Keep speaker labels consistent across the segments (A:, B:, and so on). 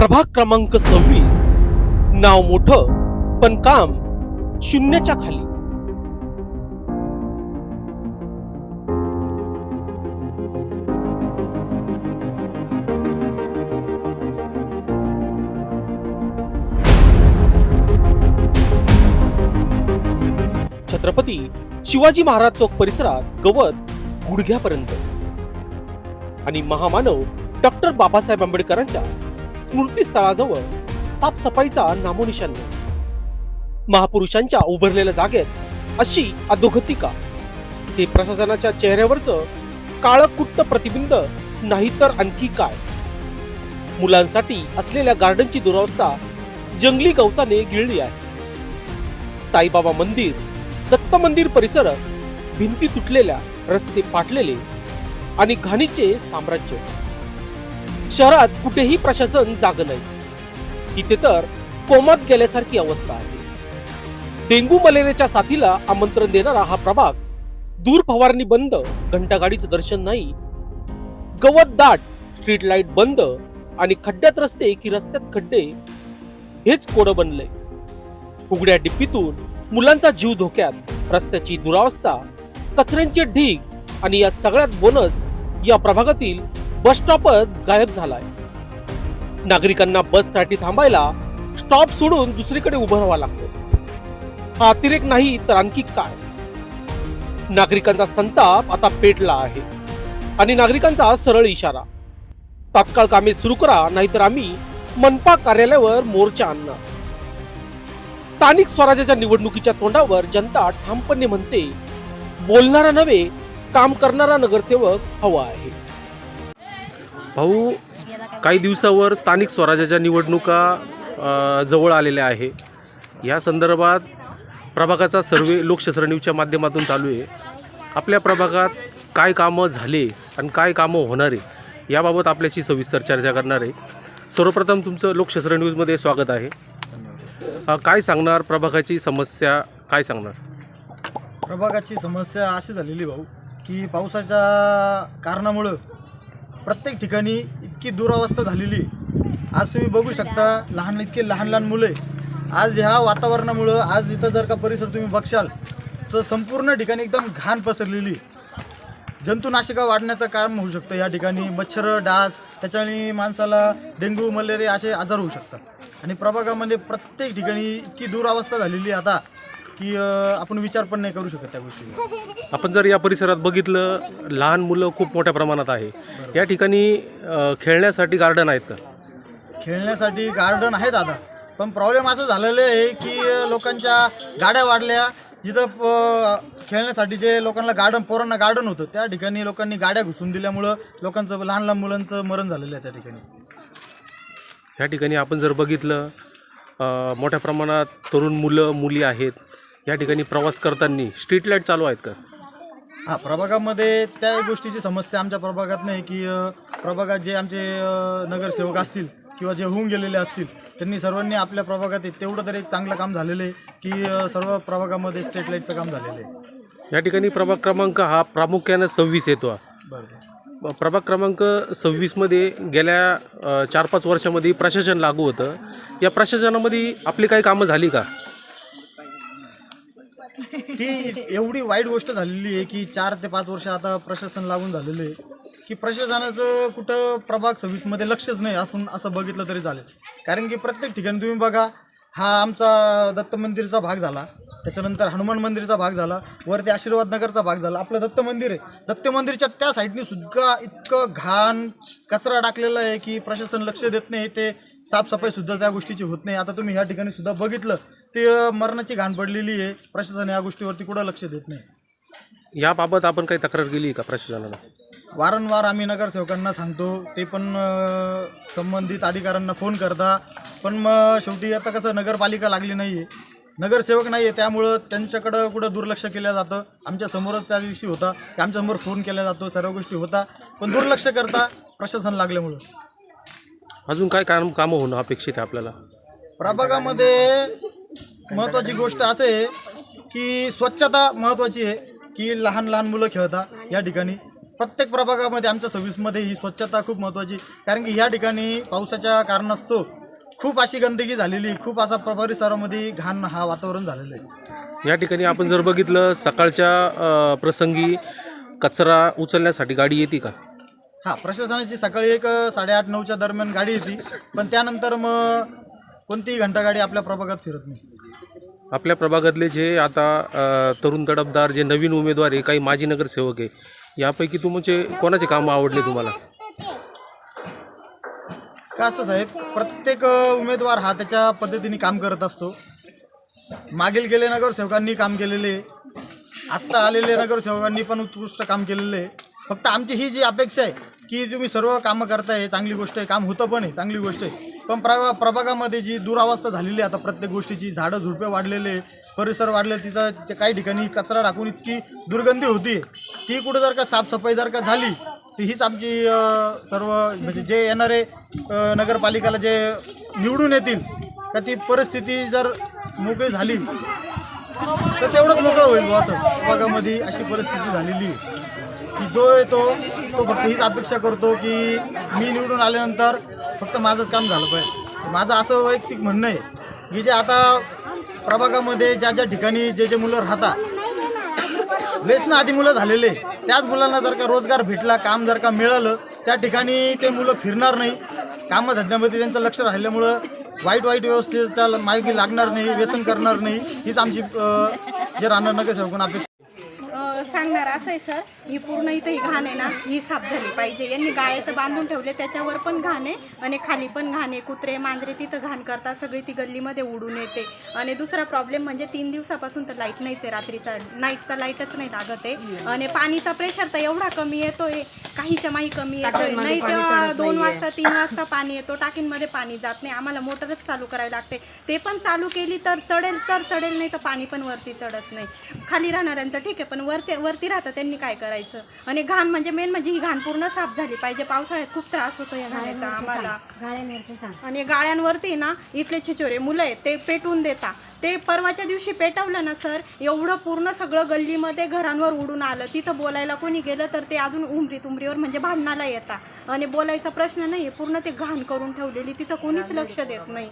A: प्रभाग क्रमांक सव्वीस. नाव मोठ पण काम शून्यच्या खाली. छत्रपती शिवाजी महाराज चौक परिसरात गवत गुडघ्यापर्यंत. आणि महामानव डॉक्टर बाबासाहेब आंबेडकरांच्या स्मृतीस्थळाजवळ साफसफाईचा नामोनिशान नाही महापुरुषांच्या उभारलेल्या जागेत अशी अधोगती का हे प्रशासनाच्या चेहऱ्यावरचं काळकुट्ट प्रतिबिंब नाही तर आणखी काय? मुलांसाठी असलेल्या गार्डनची दुरावस्था जंगली गवताने गिळली आहे. साईबाबा मंदिर दत्त मंदिर परिसर भिंती तुटलेल्या रस्ते फाटलेले आणि घाणीचे साम्राज्य. शहरात कुठेही प्रशासन जाग नाही. इथे तर कोमात गेल्यासारखी अवस्था आहे. डेंग्यू मलेरियाच्या साथीला आमंत्रण देणारा हा प्रभाग दूर फवारणी बंद घंटागाडीचं दर्शन नाही. गवत दाट स्ट्रीट लाइट बंद आणि खड्ड्यात रस्ते की रस्त्यात खड्डे हेच कोडं बनलंय. उघड्या डिप्पीतून मुलांचा जीव धोक्यात रस्त्याची दुरावस्था कचऱ्यांचे ढीग आणि या सगळ्यात बोनस या प्रभागातील बस स्टॉपच गायब झालाय. नागरिकांना बससाठी थांबायला स्टॉप सोडून दुसरीकडे उभं राहावा लागतो. हा अतिरेक नाही तर आणखी काय? नागरिकांचा संताप आता पेटला आहे. आणि नागरिकांचा सरळ इशारा. तात्काळ कामे सुरू करा नाहीतर आम्ही मनपा कार्यालयावर मोर्चा आणणार. स्थानिक स्वराज्याच्या निवडणुकीच्या तोंडावर जनता ठामपणे म्हणते बोलणारा नव्हे काम करणारा नगरसेवक हवा आहे. भाऊ काही दिवसावर स्थानिक स्वराज्याच्या निवडणुका जवळ आलेल्या आहे. या संदर्भात प्रभागाचा सर्वे लोकशास्त्र न्यूजच्या माध्यमातून चालू आहे. आपल्या प्रभागात काय कामं झाले आणि काय कामं होणार आहे याबाबत आपल्याशी सविस्तर चर्चा करणार आहे. सर्वप्रथम तुमचं लोकशास्त्र न्यूजमध्ये स्वागत आहे. काय सांगणार प्रभागाची समस्या काय सांगणार?
B: प्रभागाची समस्या अशी झालेली भाऊ की पावसाच्या कारणामुळं प्रत्येक ठिकाणी इतकी दुरावस्था झालेली आज तुम्ही बघू शकता लहान इतके लहान लहान मुले आज ह्या वातावरणामुळं आज इथं जर का परिसर तुम्ही बघशाल तर संपूर्ण ठिकाणी एकदम घाण पसरलेली जंतुनाशिका वाढण्याचं कारण होऊ शकतं या ठिकाणी. मच्छर डास त्याच्याने माणसाला डेंग्यू मलेरिया असे आजार होऊ शकतात. आणि प्रभागामध्ये प्रत्येक ठिकाणी इतकी दुरावस्था झालेली आहे. आता की अं, आपण विचार पण नाही करू शकत त्या गोष्टी
A: आपण जर या परिसरात बघितलं लहान मुलं खूप मोठ्या प्रमाणात आहे. या ठिकाणी अ, खेळण्यासाठी गार्डन आहेत का?
B: खेळण्यासाठी गार्डन आहे दादा पण प्रॉब्लेम असं झालेलं आहे की अं, लोकांच्या गाड्या वाढल्या. जिथं प- खेळण्यासाठी जे लोकांना गार्डन पोरांना गार्डन होतं त्या ठिकाणी लोकांनी गाड्या घुसून दिल्यामुळं लोकांचं लहान लहान मुलांचं मरण झालेलं आहे त्या ठिकाणी.
A: या ठिकाणी आपण जर बघितलं अ, मोठ्या प्रमाणात तरुण मुलं मुली आहेत. या ठिकाणी प्रवास करताना स्ट्रीट लाइट चालू आहेत का?
B: हा प्रभागामध्ये त्या गोष्टीची समस्या आमच्या प्रभागात नाही की अ, प्रभागात जे आमचे अ, नगरसेवक असतील किंवा जे होऊन गेलेले असतील त्यांनी सर्वांनी आपल्या प्रभागात एक तेवढं तरी एक चांगलं काम झालेलं आहे की अ, सर्व प्रभागामध्ये स्ट्रीट लाईटचं काम झालेलं आहे.
A: या ठिकाणी प्रभाग क्रमांक हा प्रामुख्यानं सव्वीस येतो
B: बरोबर
A: प्रभाग क्रमांक सव्वीसमध्ये गेल्या अ, चार पाच वर्षामध्ये प्रशासन लागू होतं. या प्रशासनामध्ये आपली काही कामं झाली का?
B: ती एवढी वाईट गोष्ट झालेली आहे की चार ते पाच वर्ष आता प्रशासन लागून झालेलं आहे की प्रशासनाचं कुठं प्रभाग सव्वीसमध्ये लक्षच नाही आपण असं बघितलं तरी चालेल. कारण की प्रत्येक ठिकाणी तुम्ही बघा हा आमचा दत्त मंदिरचा भाग झाला त्याच्यानंतर हनुमान मंदिरचा भाग झाला वरती आशीर्वाद नगरचा भाग झाला आपलं दत्त मंदिर आहे. दत्त मंदिरच्या त्या साईडनी सुद्धा इतकं घाण कचरा टाकलेला आहे की प्रशासन लक्ष देत नाही ते साफसफाई सुद्धा त्या गोष्टीची होत नाही. आता तुम्ही ह्या ठिकाणी सुद्धा बघितलं ते मरणाची घाण पडलेली आहे. प्रशासन या गोष्टीवरती कुठं लक्ष देत नाही.
A: याबाबत आपण काही तक्रार केली का प्रशासनाला?
B: वारंवार आम्ही नगरसेवकांना सांगतो ते पण अं, संबंधित अधिकाऱ्यांना फोन करता. पण मग शेवटी आता कसं नगरपालिका लागली नाही आहे नगरसेवक नाही आहे त्यामुळं त्यांच्याकडं कुठं दुर्लक्ष केलं जातं. आमच्या समोरच त्या दिवशी होता की आमच्यासमोर फोन केला जातो सर्व गोष्टी होता. पण दुर्लक्ष करता प्रशासन लागल्यामुळं.
A: अजून काय काम कामं होणं अपेक्षित आहे आपल्याला?
B: प्रभागामध्ये महत्त्वाची गोष्ट असं आहे की स्वच्छता महत्त्वाची आहे की लहान लहान मुलं खेळता या ठिकाणी. प्रत्येक प्रभागामध्ये आमच्या सर्व्हिसमध्ये ही स्वच्छता खूप महत्त्वाची कारण की या ठिकाणी पावसाच्या कारणास्तव खूप अशी गंदगी झालेली खूप असा परिसरामध्ये घाण हा वातावरण झालेलं आहे.
A: या ठिकाणी आपण जर बघितलं सकाळच्या प्रसंगी कचरा उचलण्यासाठी गाडी येते का?
B: हां प्रशासनाची सकाळी एक साडेआठ नऊच्या दरम्यान गाडी येते. पण त्यानंतर मग कोणतीही घंटागाडी आपल्या प्रभागात फिरत नाही.
A: आपल्या प्रभागातले जे आता तरुण तडफदार जे नवीन उमेदवार आहे काही माजी नगरसेवक आहे यापैकी तुमचे म्हणजे कोणाचे कामं आवडले तुम्हाला?
B: का असतं साहेब? प्रत्येक उमेदवार हा त्याच्या पद्धतीने काम करत असतो. मागील गेले नगरसेवकांनी काम केलेले आहे. आत्ता आलेले नगरसेवकांनी पण उत्कृष्ट काम केलेले. आहे फक्त आमची ही जी अपेक्षा आहे की तुम्ही सर्व कामं करताय चांगली गोष्ट आहे काम होतं पण आहे चांगली गोष्ट आहे. पण प्रा प्रभागामध्ये जी दुरावस्था झालेली आहे आता प्रत्येक गोष्टीची झाडं झुडपे वाढलेले परिसर वाढले तिथं काही ठिकाणी कचरा टाकून इतकी दुर्गंधी होती ती कुठं जर का साफसफाई जर का झाली तर हीच आमची सर्व म्हणजे जे येणारे नगरपालिकेला जे निवडून येतील का ती परिस्थिती जर मोकळी झाली तर तेवढंच मोकळं होईल असं. प्रभागामध्ये अशी परिस्थिती झालेली आहे. की जो येतो तो फक्त हीच अपेक्षा करतो की मी निवडून आल्यानंतर फक्त माझंच काम झालं पाहिजे. माझं असं वैयक्तिक म्हणणं आहे की जे आता प्रभागामध्ये ज्या ज्या ठिकाणी जे जे मुलं राहतात व्यसन आधी मुलं झालेले त्याच मुलांना जर का रोजगार भेटला काम जर का मिळालं त्या ठिकाणी ते मुलं फिरणार नाही. कामधंद्यामध्ये त्यांचं लक्ष राहिल्यामुळं वाईट वाईट व्यवस्थेच्या माहिती लागणार नाही व्यसन करणार नाही. हीच आमची जे राहणार नगरसेवकांना अपेक्षा
C: सांगणार असं आहे सर. ही पूर्ण इथं ही घाण आहे ना ही साफ झाली पाहिजे. यांनी गाळे तर बांधून ठेवले त्याच्यावर पण घाण आहे आणि खाली पण घाण आहे. कुत्रे मांजरे तिथं घाण करतात सगळी ती गल्लीमध्ये उडून येते. आणि दुसरा प्रॉब्लेम म्हणजे तीन दिवसापासून तर लाइट नाहीच आहे रात्रीचा. नाईटचा लाईटच नाही लागत आहे. आणि पाणीचा प्रेशर तर एवढा कमी येतोय काहीच्या माही कमी येतोय. नाही तेव्हा दोन वाजता तीन वाजता पाणी येतो टाकींमध्ये पाणी जात नाही. आम्हाला मोटरच चालू करायला लागते. ते पण चालू केली तर चढेल तर चढेल नाही तर पाणी पण वरती चढत नाही. खाली राहणाऱ्यांचं ठीक आहे पण वरती वरती राहतं त्यांनी काय करायचं? आणि घाण म्हणजे मेन म्हणजे ही घाण पूर्ण साफ झाली पाहिजे. पावसाळ्यात खूप त्रास होतो या घाण्याचा आम्हाला. आणि गाळ्यांवरती ना इथले छिचोरे मुलं आहेत ते पेटवून देता. ते परवाच्या दिवशी पेटवलं ना सर. एवढं पूर्ण सगळं गल्लीमध्ये घरांवर उडून आलं. तिथं बोलायला कोणी गेलं तर ते अजून उमरीत उमरीवर म्हणजे भांडणाला येता आणि बोलायचा प्रश्न नाही पूर्ण ते घाण करून ठेवलेली. तिथं कोणीच लक्ष देत नाही.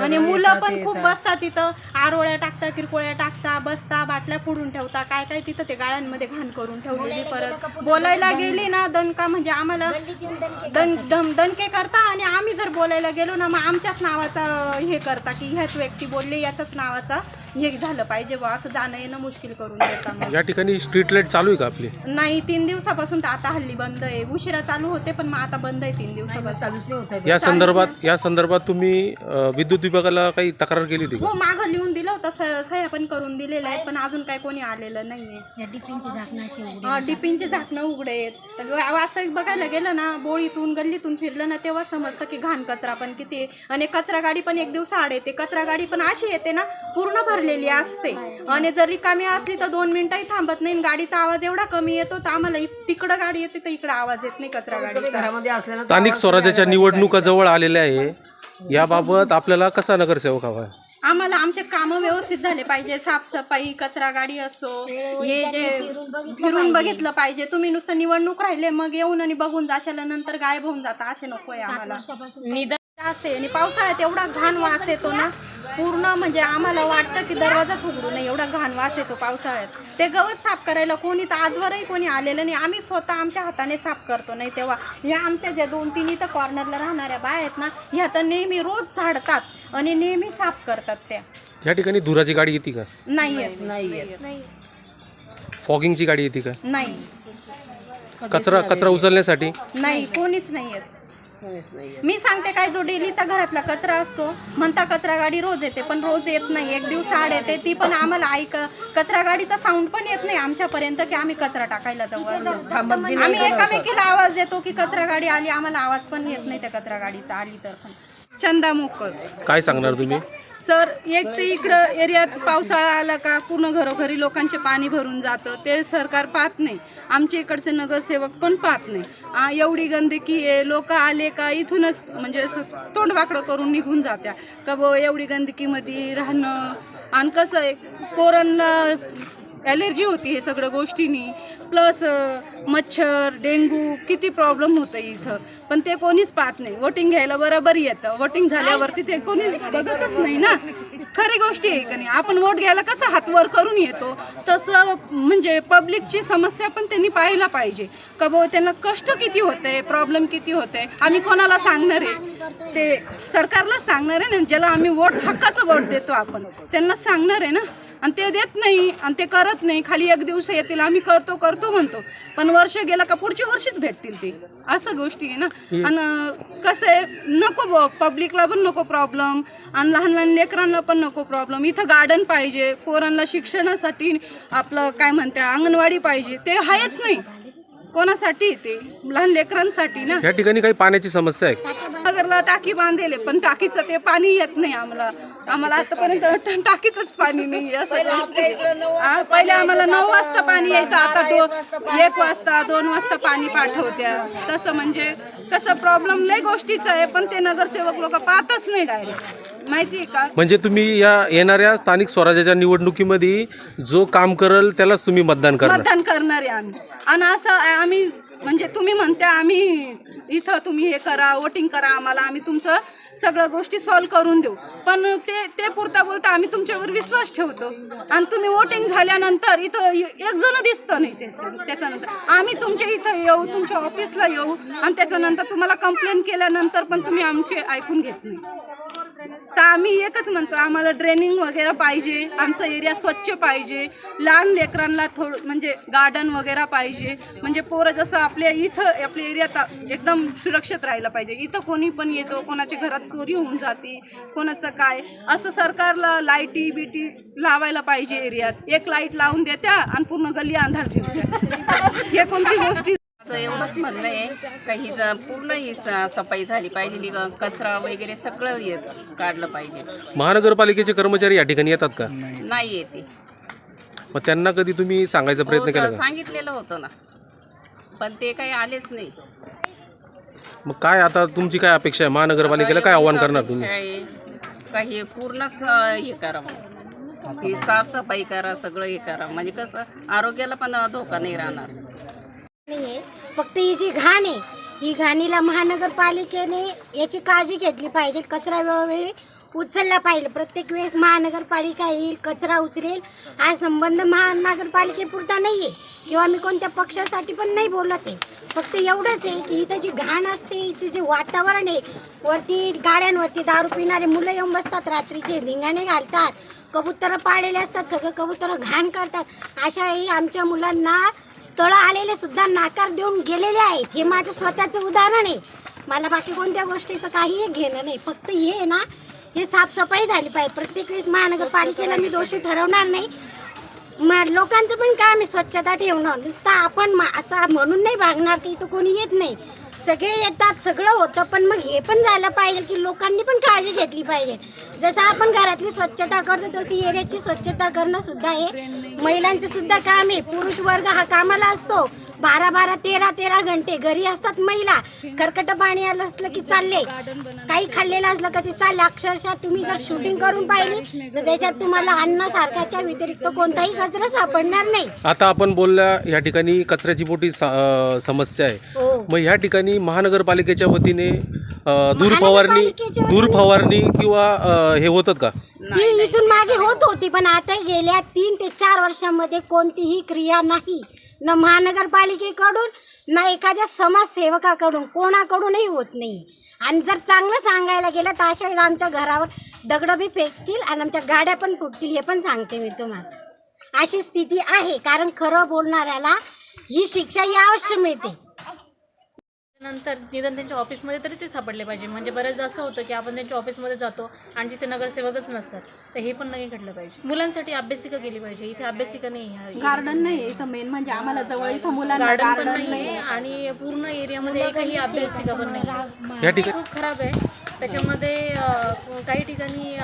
C: आणि मुलं पण खूप बसतात तिथं. आरोळ्या टाकता किरकोळ्या टाकता बसता बाटल्या फोडून ठेवता काय काय तिथं ते गाळ्यांमध्ये घाण करून ठेवलेली परत. बोलायला गेली ना दणका म्हणजे आम्हाला दन दम दणके करता आणि आम्ही जर बोलायला गेलो ना मग आमच्याच नावाचा हे करता की ह्याच व्यक्ती बोलले याचाच नावाचा हे झालं पाहिजे बा असं जाणं येणं मुश्किल करून देता
A: या ठिकाणी स्ट्रीट लाइट चालू आहे का आपली?
C: नाही तीन दिवसापासून तर आता हल्ली बंद आहे. उशिरा चालू होते पण मग आता बंद आहे तीन दिवसापासून.
A: या संदर्भात या संदर्भात तुम्ही अ, विद्युत विभागाला काही तक्रार केली होती का?
C: हो मागं लिहून होतं स- सह्या पण करून दिलेल्या आहेत पण अजून काय कोणी आलेलं नाहीये.
D: या टिफिनची झाकणं अशी उघडी
C: अं, डिपिनचे झाकणं उघडे आहेत. तर वा- वास्तविक बघायला गेलं ना बोळीतून गल्लीतून फिरलं ना तेव्हा समजतं की घाण कचरा पण किती आहे. आणि कचरा गाडी पण एक दिवस आड येते. कचरा गाडी पण अशी येते ना पूर्ण भरलेली असते. आणि जर रिकामी असली तर दोन मिनिटंही थांबत नाही आणि गाडीचा आवाज एवढा कमी येतो तर आम्हाला इ- तिकडं गाडी येते तर इकडं आवाज येत नाही कचरा गाडीचा.
A: स्थानिक स्वराज्याच्या निवडणुका जवळ आलेल्या आहे. याबाबत आपल्याला कसा नगरसेवक हवा आहे?
C: आम्हाला आमचे कामं व्यवस्थित झाले पाहिजे. साफसफाई कचरा गाडी असो हे जे फिरून बघितलं पाहिजे. तुम्ही नुसतं निवडणूक राहिले मग येऊन आणि बघून जाशाला नंतर गायब होऊन जाता. असे नकोय आम्हाला.
D: वर्षापासून
C: असते आणि पावसाळ्यात एवढा घाण वास येतो ना पूर्ण म्हणजे आम्हाला वाटतं की दरवाजाच उघडू नये. एवढा घाण वास येतो पावसाळ्यात. ते गवत साफ करायला कोणीच आजवरही कोणी आलेलं नाही. आम्ही स्वतः आमच्या हाताने साफ करतो. नाही तेव्हा ह्या आमच्या ज्या दोन तीन इथं कॉर्नरला राहणाऱ्या बाया आहेत ना ह्या तर नेहमी रोज झाडतात. आणि नेहमी साफ करतात त्या.
A: या ठिकाणी धुराची गाडी येते का?
C: नाही येत.
A: फॉगिंगची गाडी येते का?
C: नाही.
A: कचरा कचरा उचलण्यासाठी?
C: नाही कोणीच नाही येत. मी सांगते काय जो डेलीचा घरातला कचरा असतो म्हणता कचरा गाडी रोज येते पण रोज येत नाही. एक दिवस आड येते ती पण आम्हाला ऐक कचरा गाडीचा साऊंड पण येत नाही आमच्यापर्यंत की आम्ही कचरा टाकायला जाऊ. आम्ही एकामेकीला आवाज देतो की कचरा गाडी आली आम्हाला आवाज पण येत नाही त्या कचरा गाडीचा आली तर पण.
E: चंदा मोकळ.
A: काय सांगणार तुम्ही?
E: सर एक तर इकडं एरियात पावसाळा आला का पूर्ण घरोघरी लोकांचे पाणी भरून जातं. ते सरकार पाहत नाही. आमच्या इकडचे नगरसेवक पण पाहत नाही. आ, एवढी गंदकी आहे लोक आले का इथूनच म्हणजे असं तोंड वाकडं करून निघून जात्या. का ब एवढी गंदकीमध्ये राहणं आणि कसं आहे पोरांना ॲलर्जी होती हे सगळ्या गोष्टींनी. प्लस मच्छर डेंगू किती प्रॉब्लेम होतं इथं. पण ते कोणीच पाहत नाही. वोटिंग घ्यायला बरोबर येतं. वोटिंग झाल्यावरती ते कोणी बघतच नाही ना. खरी गोष्टी आहे का नाही? आपण वोट घ्यायला कसं हात वर करून येतो? तसं म्हणजे पब्लिकची समस्या पण त्यांनी पाहायला पाहिजे. का भाऊ त्यांना कष्ट किती होते? प्रॉब्लेम किती होते? आम्ही कोणाला सांगणार आहे? ते सरकारलाच सांगणार आहे ना ज्याला आम्ही वोट हक्काचं वोट देतो आपण. त्यांना सांगणार आहे ना. आणि ते देत नाही आणि ते करत नाही. खाली एक दिवस येतील आम्ही करतो करतो म्हणतो. पण वर्ष गेलं का पुढच्या वर्षीच भेटतील ते. असं गोष्टी आहे ना. आणि कसं आहे नको पब्लिकला पण नको प्रॉब्लेम आणि लहान लहान लेकरांना पण नको प्रॉब्लेम इथं गार्डन पाहिजे पोरांना शिक्षणासाठी आपलं काय म्हणते अंगणवाडी पाहिजे. ते आहेच नाही. कोणासाठी ते? लहान लेकरांसाठी ना?
A: या ठिकाणी काही पाण्याची समस्या आहे.
E: नगरला टाकी बांधलेले पण टाकीचं ते पाणी येत नाही आम्हाला. आम्हाला आतापर्यंत टाकीतच पाणी नाही असं पहिले आम्हाला नऊ वाजता पाणी यायचं आता तो एक वाजता दोन वाजता पाणी पाठवत्या. तसं म्हणजे कसं प्रॉब्लेम लय गोष्टीचं आहे पण ते नगरसेवक लोक पाहतच नाही डायरेक्ट माहिती आहे का?
A: म्हणजे तुम्ही या येणाऱ्या स्थानिक स्वराज्याच्या निवडणुकीमध्ये जो काम करल त्यालाच तुम्ही मतदान करणार.
E: मतदान करणारे आम्ही. आणि असं आम्ही म्हणजे तुम्ही म्हणता आम्ही इथं तुम्ही हे करा वोटिंग करा आम्हाला आम्ही तुमचं सगळ्या गोष्टी सॉल्व्ह करून देऊ. पण ते ते पुरता बोलता आम्ही तुमच्यावर विश्वास ठेवतो. आणि तुम्ही वोटिंग झाल्यानंतर इथं एक जण दिसतं नाही ते ते- त्याच्यानंतर. आम्ही तुमच्या इथं येऊ तुमच्या ऑफिसला येऊ आणि त्याच्यानंतर तुम्हाला कंप्लेंट केल्यानंतर पण तुम्ही आमचे ऐकून घेत नाही. तर आम्ही एकच म्हणतो आम्हाला ड्रेनिंग वगैरे पाहिजे आमचा एरिया स्वच्छ पाहिजे लहान लेकरांना थोडं म्हणजे गार्डन वगैरे पाहिजे. म्हणजे पोरं जसं आपल्या इथं आपल्या एरियात एकदम सुरक्षित राहिलं पाहिजे. इथं कोणी पण येतो कोणाच्या घरात चोरी होऊन जाते कोणाचं काय असं सरकारला लाईटी बिटी लावायला पाहिजे एरियात एक लाइट लावून देत्या आणि पूर्ण गल्ली अंधार ठेवत्या हे कोणती गोष्टी
F: एवढंच म्हणणं आहे. का ही पूर्ण ही स- सफाई झाली पाहिजे ली- कचरा वगैरे सगळं हे काढलं पाहिजे.
A: महानगरपालिकेचे कर्मचारी या ठिकाणी येतात का?
F: नाही येते.
A: मग त्यांना कधी तुम्ही सांगायचा प्रयत्न केला का?
F: सांगितलेलं होतं ना. पण ते काही आलेच नाही.
A: मग काय आता तुमची काय अपेक्षा आहे? महानगरपालिकेला काय आव्हान करणार तुम्ही?
F: आहे. का हे पूर्णच हे करावं ही साफसफाई. करा सगळं हे करा. म्हणजे कसं आरोग्याला पण धोका नाही राहणार.
D: नाहीये. फक्त ही जी घाण आहे ही घाणीला महानगरपालिकेने याची काळजी घेतली पाहिजे. कचरा वेळोवेळी उचलला पाहिजे. प्रत्येक वेळेस महानगरपालिका येईल कचरा उचलेल. हा संबंध महानगरपालिकेपुरता नाही आहे किंवा मी कोणत्या पक्षासाठी पण नाही बोलत आहे. फक्त एवढंच आहे की इथं जी घाण असते इथं जे वातावरण आहे वरती गाड्यांवरती दारू पिणारे मुलं येऊन बसतात. रात्रीचे रिंगाणे घालतात. कबुतरं पाळलेले असतात. सगळं कबुतरं घाण करतात. अशाही आमच्या मुलांना स्थळं आलेले सुद्धा नाकार देऊन गेलेले आहेत. हे माझं स्वतःचं उदाहरण आहे. मला बाकी कोणत्या गोष्टीचं काही घेणं नाही. फक्त हे ना हे साफसफाई झाली पाहिजे. प्रत्येक वेळेस महानगरपालिकेला मी दोषी ठरवणार नाही. मग लोकांचं पण काम आहे स्वच्छता ठेवणं. नुसतं आपण मा- असं म्हणून नाही भागणार की इथं कोणी येत नाही. सगळे येतात सगळं होतं पण मग हे पण झालं पाहिजे की लोकांनी पण काळजी घेतली पाहिजे. जसं आपण घरातली स्वच्छता करतो तशी एरियाची स्वच्छता करणं सुद्धा हे महिलांचं सुद्धा काम आहे. पुरुष वर्ग हा कामाला असतो. बारा बारा तेरा तेरा घंटे घरी असतात महिला. कर्कट पाणी आलं असलं की चालले. काही खाल्लेलं असलं का ते चालले. अक्षरशः तुम्ही जर शूटिंग करून पाहिली तर त्याच्यात तुम्हाला अन्न सारख्याच्या व्यतिरिक्त कोणताही कचरा सापडणार नाही.
A: आता आपण बोलल्या या ठिकाणी कचऱ्याची मोठी समस्या आहे.
D: हो.
A: मग ह्या ठिकाणी महानगरपालिकेच्या वतीने दूर फवारणी दूर फवारणी किंवा हे होतात का?
D: ती इथून मागे होत. होती पण आता गेल्या तीन ते चार वर्षामध्ये कोणतीही क्रिया नाही. न महानगरपालिकेकडून ना एखाद्या समाजसेवकाकडून कोणाकडूनही होत नाही. आणि जर चांगलं सांगायला गेलं तर अशा वेळेस आमच्या घरावर दगडं बी फेकतील आणि आमच्या गाड्या पण फुटतील हे पण सांगते मी तुम्हाला. अशी स्थिती आहे कारण खरं बोलणाऱ्याला ही शिक्षा ही अवश्य मिळते.
G: नंतर निदान त्यांच्या ऑफिसमध्ये तरी ते सापडले पाहिजे. म्हणजे बऱ्याचदा असं होतं की आपण त्यांच्या ऑफिसमध्ये जातो आणि तिथे नगरसेवकच नसतात तर हे पण नाही घडलं पाहिजे. मुलांसाठी अभ्यासिका केली पाहिजे. इथे अभ्यासिका नाही आहे.
C: गार्डन नाही इथं मेन म्हणजे आम्हाला जवळ इथं मुलांना
G: गार्डन पण नाही आणि पूर्ण एरियामध्ये एकही अभ्यासिका पण नाही आहे.
A: या ठिकाणी
G: खूप खराब आहे. त्याच्यामध्ये काही ठिकाणी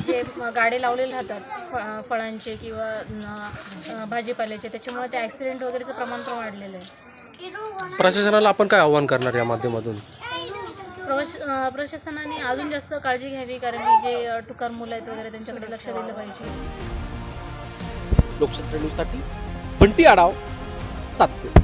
G: जे गाडे लावलेले राहतात फळांचे किंवा भाजीपाल्याचे त्याच्यामुळे ते ॲक्सिडेंट वगैरेचं प्रमाण पण वाढलेलं आहे.
A: प्रशासनाला आपण काय आव्हान करणार या माध्यमातून?
G: प्रवाश प्रशासनाने अजून जास्त काळजी घ्यावी कारण की जे टुकार मुलं आहेत वगैरे त्यांच्याकडे लक्ष दिलं पाहिजे.
H: लोकशास्त्र न्यूजसाठी बंटी आडाव सातपूर